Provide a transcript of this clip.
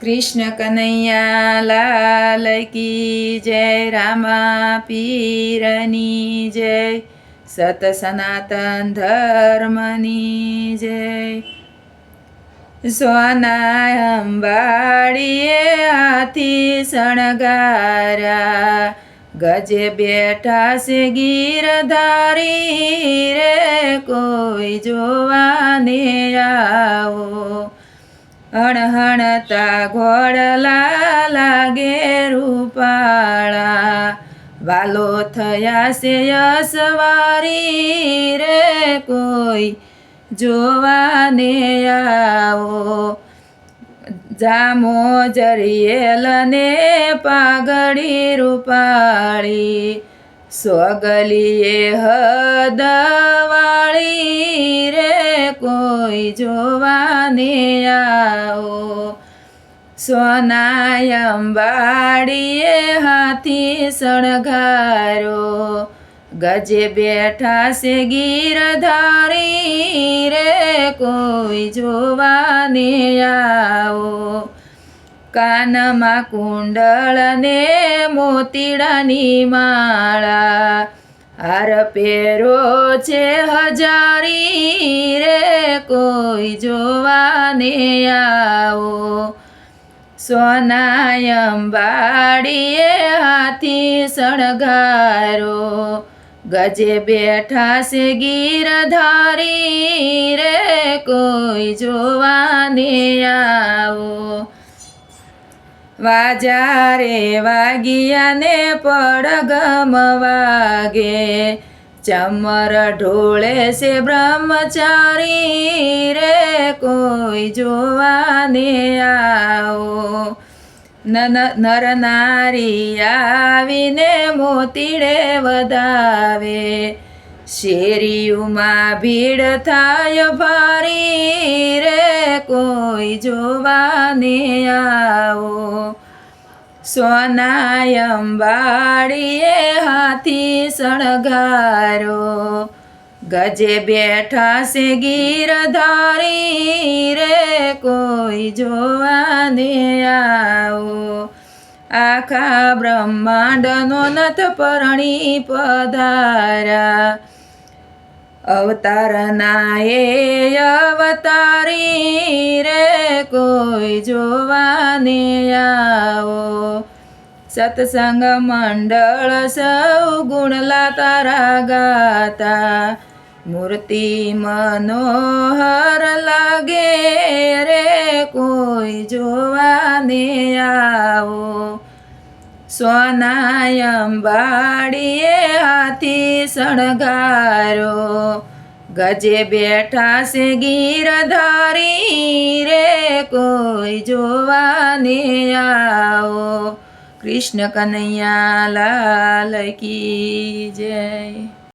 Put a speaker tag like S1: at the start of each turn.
S1: કૃષ્ણ કનૈયા લાલ કી જય, રામા પીરની જય, સત સનાતન ધર્મની જય. સોના અંબાડીએ હાથી શણગારા ગજે બેઠા છે ગીરધારી રે, કોઈ જોવાને આવો. હણહણતા ઘોડલા લાગે રૂપાળા વાલો થયા છે યસવારી રે કોઈ, જોવાને આવો. જામો જરિયેલને પાઘડી રૂપાળી. સોગલીએ હદવાળી રે કોઈ જોવાને આવો. સોના અંબાડીએ હાથી શણગારો. ગજે બેઠા છે ગીરધારી રે કોઈ જોવાને આવો. કાનમાં કુંડળ ને મોતીડાની માળા. હાર પેરો છે હજારી રે, કોઈ જોવાને આવો. સોના અંબાડીએ હાથી શણગારો. ગજે બેઠા છે ગીરધારી રે, કોઈ જોવાને આવો. વાજા રે વાગિયાને પડગમ વાગે. ચમર ઢોળે છે બ્રહ્મચારી રે કોઈ જોવાને આવો. નર નારી આવીને મોતીડે વધાવે. શેરીઓમાં ભીડ થાય ભારી રે કોઈ જોવાને આવો. સોના અંબાડીએ હાથી શણગારો. ગજે બેઠા છે ગીરધારી રે કોઈ જોવાને આવો. આખા બ્રહ્માંડનો નથ પરણી પધારા. અવતારના એ અવતારી રે કોઈ જોવાની આવો. સત્સંગ મંડળ સૌ ગુણલા તારા ગાતા. મૂર્તિ મનોહર લાગે રે કોઈ જોવાને આવો સોના અંબાડીએ હાથી શણગારો. ગજે બેઠા છે ગીરધારી રે, કોઈ જોવાને આવો. કૃષ્ણ કનૈયા લાલ કી જય.